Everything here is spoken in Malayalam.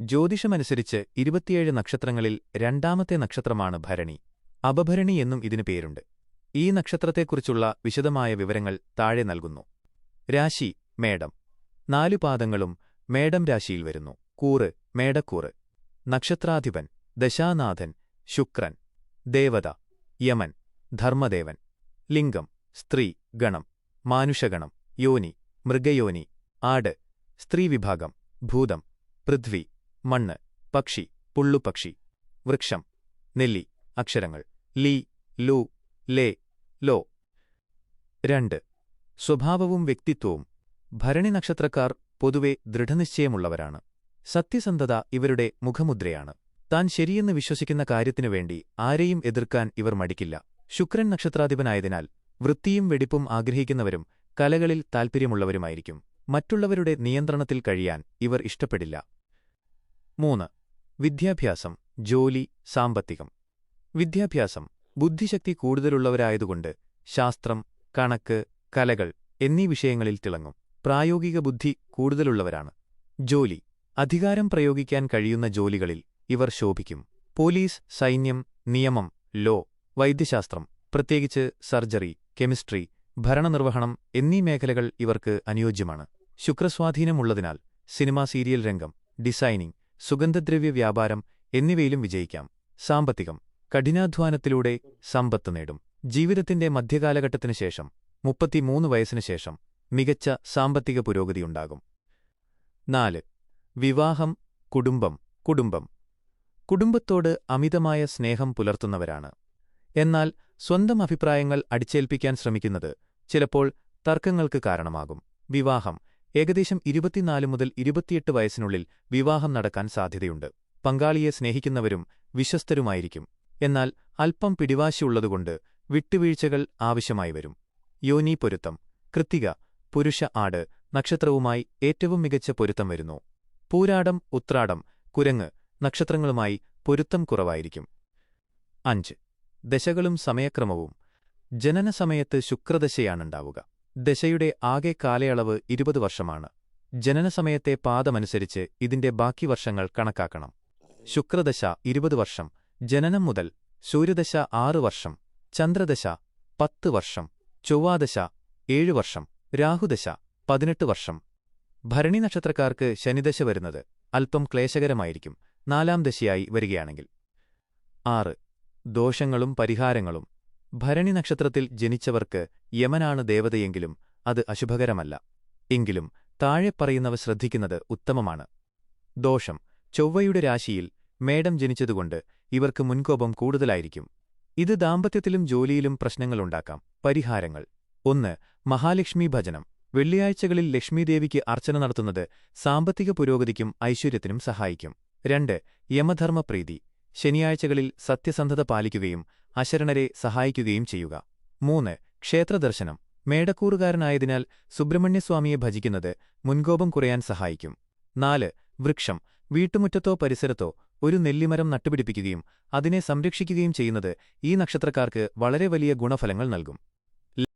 ജ്യോതിഷമനുസരിച്ച് ഇരുപത്തിയേഴ് നക്ഷത്രങ്ങളിൽ രണ്ടാമത്തെ നക്ഷത്രമാണ് ഭരണി. അപഭരണി എന്നും ഇതിനു പേരുണ്ട്. ഈ നക്ഷത്രത്തെക്കുറിച്ചുള്ള വിശദമായ വിവരങ്ങൾ താഴെ നൽകുന്നു. രാശി മേടം. നാലു പാദങ്ങളും മേടം രാശിയിൽ വരുന്നു. കൂറ് മേടക്കൂറ്. നക്ഷത്രാധിപൻ ദശാനാഥൻ ശുക്രൻ. ദേവത യമൻ ധർമ്മദേവൻ. ലിംഗം സ്ത്രീ ഗണം. മാനുഷഗണം യോനി മൃഗയോനി. ആട് സ്ത്രീവിഭാഗം ഭൂതം. പൃഥ്വി. മണ്ണ് പക്ഷി പുള്ളുപക്ഷി വൃക്ഷം നെല്ലി അക്ഷരങ്ങൾ ലീ ലു ലേ ലോ. രണ്ട്. സ്വഭാവവും വ്യക്തിത്വവും. ഭരണി നക്ഷത്രക്കാർ പൊതുവെ ദൃഢനിശ്ചയമുള്ളവരാണ്. സത്യസന്ധത ഇവരുടെ മുഖമുദ്രയാണ്. താൻ ശരിയെന്ന് വിശ്വസിക്കുന്ന കാര്യത്തിനു വേണ്ടി ആരെയും എതിർക്കാൻ ഇവർ മടിക്കില്ല. ശുക്രൻ നക്ഷത്രാധിപനായതിനാൽ വൃത്തിയും വെടിപ്പും ആഗ്രഹിക്കുന്നവരും കലകളിൽ താൽപ്പര്യമുള്ളവരുമായിരിക്കും മറ്റുള്ളവരുടെ നിയന്ത്രണത്തിൽ കഴിയാൻ ഇവർ ഇഷ്ടപ്പെടില്ല. മൂന്ന്. വിദ്യാഭ്യാസം ജോലി സാമ്പത്തികം. വിദ്യാഭ്യാസം ബുദ്ധിശക്തി കൂടുതലുള്ളവരായതുകൊണ്ട് ശാസ്ത്രം കണക്ക് കലകൾ എന്നീ വിഷയങ്ങളിൽ തിളങ്ങും. പ്രായോഗിക ബുദ്ധി കൂടുതലുള്ളവരാണ്. ജോലി അധികാരം പ്രയോഗിക്കാൻ കഴിയുന്ന ജോലികളിൽ ഇവർ ശോഭിക്കും. പോലീസ് സൈന്യം നിയമം ലോ വൈദ്യശാസ്ത്രം പ്രത്യേകിച്ച് സർജറി കെമിസ്ട്രി ഭരണനിർവഹണം എന്നീ മേഖലകൾ ഇവർക്ക് അനുയോജ്യമാണ്. ശുക്രസ്വാധീനമുള്ളതിനാൽ സിനിമാ സീരിയൽ രംഗം ഡിസൈനിംഗ് സുഗന്ധദ്രവ്യ വ്യാപാരം എന്നിവയിലും വിജയിക്കാം. സാമ്പത്തികം. കഠിനാധ്വാനത്തിലൂടെ സമ്പത്ത് നേടും. ജീവിതത്തിന്റെ മധ്യകാലഘട്ടത്തിനു ശേഷം മുപ്പത്തിമൂന്ന് വയസ്സിനു ശേഷം മികച്ച സാമ്പത്തിക പുരോഗതിയുണ്ടാകും നാല്. വിവാഹം കുടുംബം കുടുംബം. കുടുംബത്തോട് അമിതമായ സ്നേഹം പുലർത്തുന്നവരാണ്. എന്നാൽ സ്വന്തം അഭിപ്രായങ്ങൾ അടിച്ചേൽപ്പിക്കാൻ ശ്രമിക്കുന്നത് ചിലപ്പോൾ തർക്കങ്ങൾക്ക് കാരണമാകും. വിവാഹം. ഏകദേശം ഇരുപത്തിനാല് മുതൽ ഇരുപത്തിയെട്ട് വയസ്സിനുള്ളിൽ വിവാഹം നടക്കാൻ സാധ്യതയുണ്ട്. പങ്കാളിയെ സ്നേഹിക്കുന്നവരും വിശ്വസ്തരുമായിരിക്കും. എന്നാൽ അല്പം പിടിവാശിയുള്ളതുകൊണ്ട് വിട്ടുവീഴ്ചകൾ ആവശ്യമായി വരും. യോനി പൊരുത്തം. കൃത്തിക പുരുഷ ആട് നക്ഷത്രവുമായി ഏറ്റവും മികച്ച പൊരുത്തം വരുന്നു. പൂരാടം ഉത്രാടം കുരങ്ങ് നക്ഷത്രങ്ങളുമായി പൊരുത്തം കുറവായിരിക്കും. അഞ്ച്. ദശകളും സമയക്രമവും. ജനനസമയത്ത് ശുക്രദശയാണുണ്ടാവുക. ദശയുടെ ആകെ കാലയളവ് ഇരുപത് വർഷമാണ്. ജനനസമയത്തെ പാദമനുസരിച്ച് ഇതിന്റെ ബാക്കി വർഷങ്ങൾ കണക്കാക്കണം. ശുക്രദശ ഇരുപത് വർഷം ജനനം മുതൽ സൂര്യദശ ആറ് വർഷം ചന്ദ്രദശ പത്ത് വർഷം ചൊവ്വാദശ ഏഴു വർഷം രാഹുദശ പതിനെട്ട് വർഷം. ഭരണി നക്ഷത്രക്കാർക്ക് ശനിദശ വരുന്നത് അല്പം ക്ലേശകരമായിരിക്കും. നാലാം ദശയായി വരികയാണെങ്കിൽ. ആറ്. ദോഷങ്ങളും പരിഹാരങ്ങളും. ഭരണി നക്ഷത്രത്തിൽ ജനിച്ചവർക്ക് യമനാണ് ദേവതയെങ്കിലും അത് അശുഭകരമല്ല. എങ്കിലും താഴെ പറയുന്നവ ശ്രദ്ധിക്കുന്നത് ഉത്തമമാണ്. ദോഷം. ചൊവ്വയുടെ രാശിയിൽ മേടം ജനിച്ചതുകൊണ്ട് ഇവർക്ക് മുൻകോപം കൂടുതലായിരിക്കും. ഇത് ദാമ്പത്യത്തിലും ജോലിയിലും പ്രശ്നങ്ങളുണ്ടാക്കാം പരിഹാരങ്ങൾ. ഒന്ന്. മഹാലക്ഷ്മി ഭജനം. വെള്ളിയാഴ്ചകളിൽ ലക്ഷ്മിദേവിക്ക് അർച്ചന നടത്തുന്നത് സാമ്പത്തിക പുരോഗതിക്കും ഐശ്വര്യത്തിനും സഹായിക്കും. രണ്ട്. യമധർമ്മപ്രീതി. ശനിയാഴ്ചകളിൽ സത്യസന്ധത പാലിക്കുകയും അശരണരെ സഹായിക്കുകയും ചെയ്യുക. മൂന്ന് ക്ഷേത്രദർശനം. മേടക്കൂറുകാരനായതിനാൽ സുബ്രഹ്മണ്യസ്വാമിയെ ഭജിക്കുന്നത് മുൻകോപം കുറയാൻ സഹായിക്കും. നാല് വൃക്ഷം. വീട്ടുമുറ്റത്തോ പരിസരത്തോ ഒരു നെല്ലിമരം നട്ടുപിടിപ്പിക്കുകയും അതിനെ സംരക്ഷിക്കുകയും ചെയ്യുന്നത് ഈ നക്ഷത്രക്കാർക്ക് വളരെ വലിയ ഗുണഫലങ്ങൾ നൽകും.